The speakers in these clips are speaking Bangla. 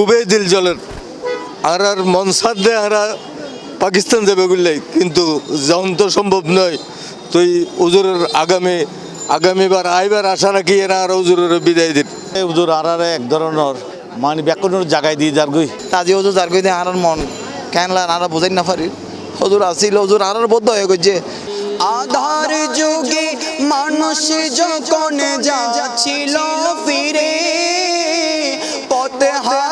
খুবই দিল জলের। আর আর মন সাথ দেয় আরা পাকিস্তান যাবে বললে কিন্তু যাওন তো সম্ভব নয়, তো উজুরের আগামী আগামীবার আইবার আশা রাখি এরা আর উজুরের বিদায় দিন এই হুজুর আরারে এক ধরনের মানে ব্যাকরণের জায়গায় দিয়ে যার গই। তাজি হজুর যার কই আনার মন কেন আনারা বোঝাই না পারি। হজুর আসিল, হজুর আনার বদ্ধ হয়ে গেছে আধার যুগে মানুষ যখন যাচ্ছিল ফিরে, পথে হারাদের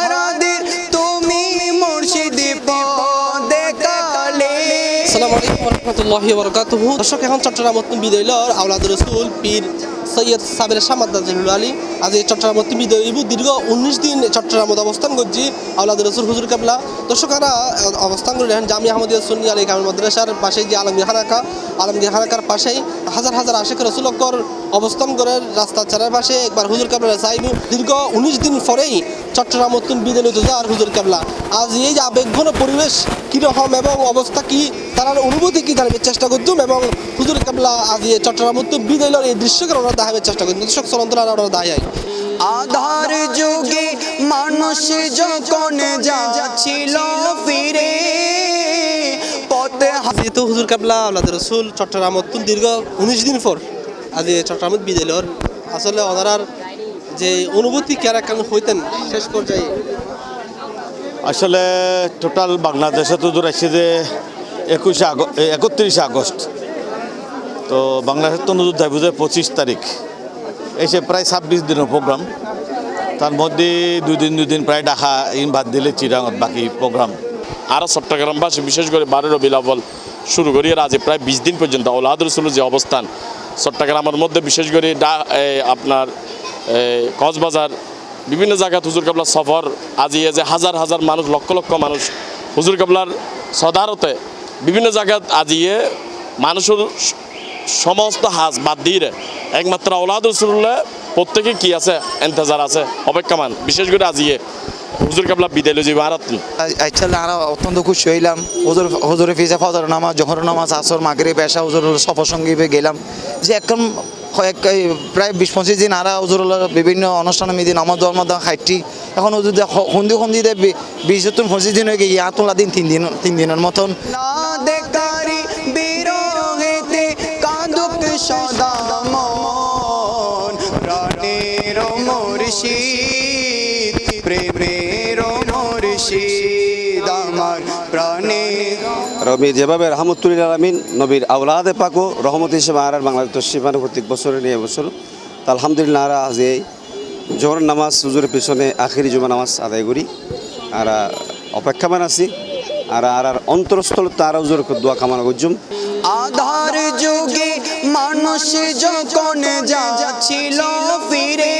রহমতুল্লাহি বরকাত দর্শক এখন চট্টগ্রাম বিদৈলর আওলাদ রসুল পীর সৈয়দ সাবের সামাদ জাহিরুল আলী। আজ এই চট্টগ্রাম বিদৈব দীর্ঘ উনিশ দিন চট্টগ্রামত অবস্থান করছি। আওলাদ রসুল হুজুর কাবলা। দর্শকরা অবস্থান করে দেখেন, জামিয়া আহমদিয়া সুন্নি আলী কামিল মাদ্রাসার পাশেই যে আলমগীর হারাকা, আলমগীর হারাকার পাশেই হাজার হাজার আশেখ রসুলকর অবস্থান করে রাস্তার চারের পাশে একবার হুজুর কাবলা চাইনু দীর্ঘ উনিশ দিন পরেই চট্টগ্রাম বিদৈল তুজার হুজুর কাবলা। আজ এই যে আবেগঘন পরিবেশ, কীরকম এবং অবস্থা কি, তার অনুভূতি কি জানবে চেষ্টা করতুম এবং হুজুর কাবলা আজ এই চট্টগ্রাম বিদৈলর এই দৃশ্যকে ওরা দেখাবার চেষ্টা করতুম দর্শক চলন্তরা ওরা দেখায় আধার যুগে মানুষ যখন যাচ্ছিল ফিরে পথে যেহেতু হুজুর কাবলা আল্লাহ রসুল চট্টগ্রাম দীর্ঘ উনিশ দিন পর আজ এই চট্টগ্রাম বিদৈলর আসলে ওনার যে অনুভূতি কেরাকান হইতেন শেষ পর্যায়ে? আসলে টোটাল বাংলাদেশে তো দূর আসছে যে একুশে আগস্ট একত্রিশে আগস্ট। তো বাংলাদেশের তো নজর দেয় বুঝে পঁচিশ তারিখ। এসে প্রায় ছাব্বিশ দিনের প্রোগ্রাম। তার মধ্যে দুই দিন দুই দিন প্রায় বাদ দিলে চিরাঙত বাকি প্রোগ্রাম। আর চট্টগ্রামবাসী, বিশেষ করে বারো রবিল আব্বাল শুরু করি আর আজ প্রায় বিশ দিন পর্যন্ত ওলাদ রসুলের যে অবস্থান, চট্টগ্রামের মধ্যে বিশেষ করে ডা আপনার কক্সবাজার, বিভিন্ন জায়গায় হুজুর কাবলা সফর আজি যে হাজার হাজার মানুষ, লক্ষ লক্ষ মানুষ হুজুর কাবলার সদারতে বিভিন্ন জায়গাত আজিয়ে মানুষের সমস্ত হাজ বাদ দিয়ে একমাত্র ওলাদ রসুল্লাহ প্রত্যেকে কি আছে? এন্তেজার আছে অপেক্ষামান। বিশেষ করে আজিয়ে হুজুর কাবলা বিদায় যাবে আরাত আচ্ছা আমরা অত্যন্ত খুশি হইলাম। হুজুর হুজুরের ফিজে ফজর নামাজ জহর নামাজ আসর মাগরে পেশা হুজুর সফর সঙ্গী গেলাম। যে এখন কয়েক প্রায় বিশ পঁচিশ দিন আরা হুজুর বিভিন্ন অনুষ্ঠান মিদি নামাজ ধর্ম দেওয়া খাইটি। এখন হুজুর সন্ধি সন্ধি দে বিশ পঁচিশ দিন হয়ে গিয়ে ইয়া তোলা দিন তিন দিন তিন দিনের মতন। না সদা মন প্রাণের মুর্শিদ প্রেমের মুর্শিদ আমার প্রাণের রবি যেভাবে রহমতুল্লিল আলমিন নবীর আউলাদে পাকো রহমত হিসেবে আর বাংলাদেশ তসিমানে প্রত্যেক বছরে নিয়ে বছর তা আলহামদুলিল্লাহ আর আজ এই জোহর নামাজ হুজুরের পিছনে আখেরি জমা নামাজ আদায় করি। আর অপেক্ষামান আছি। আর আর আর অন্তরস্থল তার হুজুর দোয়া কামনা করছুম। আধার যুগে মানুষ যখন যাচ্ছিল ফিরে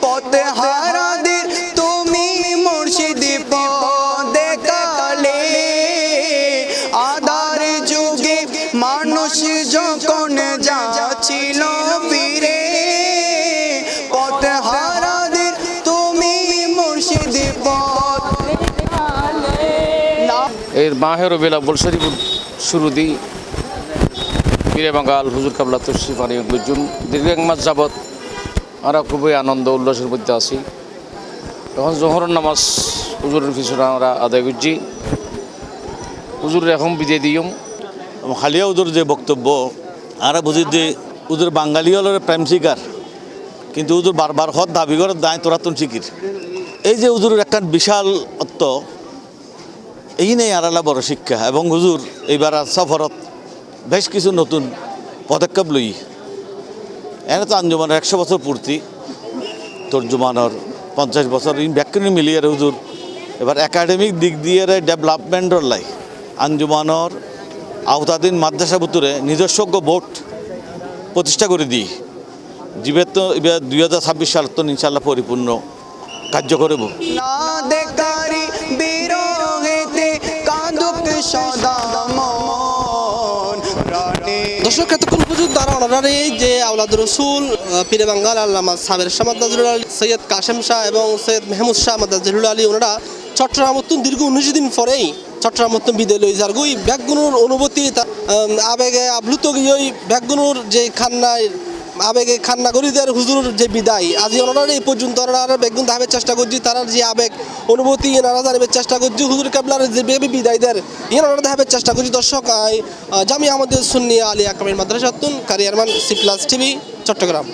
পথে হারাদের তুমি মুর্শিদ পদে কালে। আধার যুগে মানুষ যখন যাচ্ছিল ফিরে পথে হারাদের তুমি মুর্শিদ এর মাহের আব্বুল শরীফ শুরু দিই পীরে বাঙ্গাল, হুজুর কাবলা তশরিফ আলী গুজুম দীর্ঘ এক মাস যাবৎ আমরা খুবই আনন্দ, উল্লাসের মধ্যে আছি। এখন জোহরের নামাজ হুজুরের পিছনে আমরা আদায় করছি। হুজুরের এখন বিদায় দিয়ম খালিয়া উদুর যে বক্তব্য আর বুঝি যে উদুর বাঙালি হলের প্রেম শিকার, কিন্তু উদুর বারবার হদ দাবি করে দায় তোরা তুন শিকির এই যে উজুরের একটা বিশাল অত্ত, এই নেই আড়ালা বড় শিক্ষা। এবং হুজুর এইবার সফরত বেশ কিছু নতুন পদক্ষেপ লই। এনে তো আঞ্জুমানের একশো বছর পূর্তি, তর্জুমানের পঞ্চাশ বছর ইন ব্যাকরণ মিলিয়ে হুজুর। এবার একাডেমিক দিক দিয়ে ডেভেলপমেন্টর লাই, আঞ্জুমানর আওতাধীন মাদ্রাসা বুতুরে নিজস্ব বোর্ড প্রতিষ্ঠা করে দিই। জীবের তো এবার দুই হাজার ছাব্বিশ সাল তো ইনশাল্লাহ পরিপূর্ণ কার্য করব দর্শক, এতক্ষণ পর্যন্ত তারা অনারারি যে আওলাদ রসুল পীরে বাঙ্গাল, আল্লামা সাবের শাহ মাদাজুল আলী, সৈয়দ কাশেম শাহ এবং সৈয়দ মেহমুদ শাহ মাদাজুল আলী, ওনারা চট্টগ্রাম অত্যন্ত দীর্ঘ উনিশ দিন পরেই চট্টগ্রামত্তন বিদায় লই যার গুই ব্যাগগুনোর অনুভূতি আবেগে আপ্লুত গিয়ে ওই ব্যাগগুনোর যে খান্নায় আবেগে খান্না করি দেয় হুজুর যে বিদায়, আজি ওনারা এই পর্যন্ত ওনারা বেগুন ধাবের চেষ্টা করছি, তারা যে আবেগ, অনুভূতি, এনারা জানাবের চেষ্টা করছি, হুজুর কাবলার যে বেবি বিদায় দেয় এনারা ধাবের চেষ্টা করছি। দর্শক জামি আমাদের সুন্নি আলী আকামের মাদ্রাসাতুন, কারিয়ারমান, সি প্লাস টিভি, চট্টগ্রাম।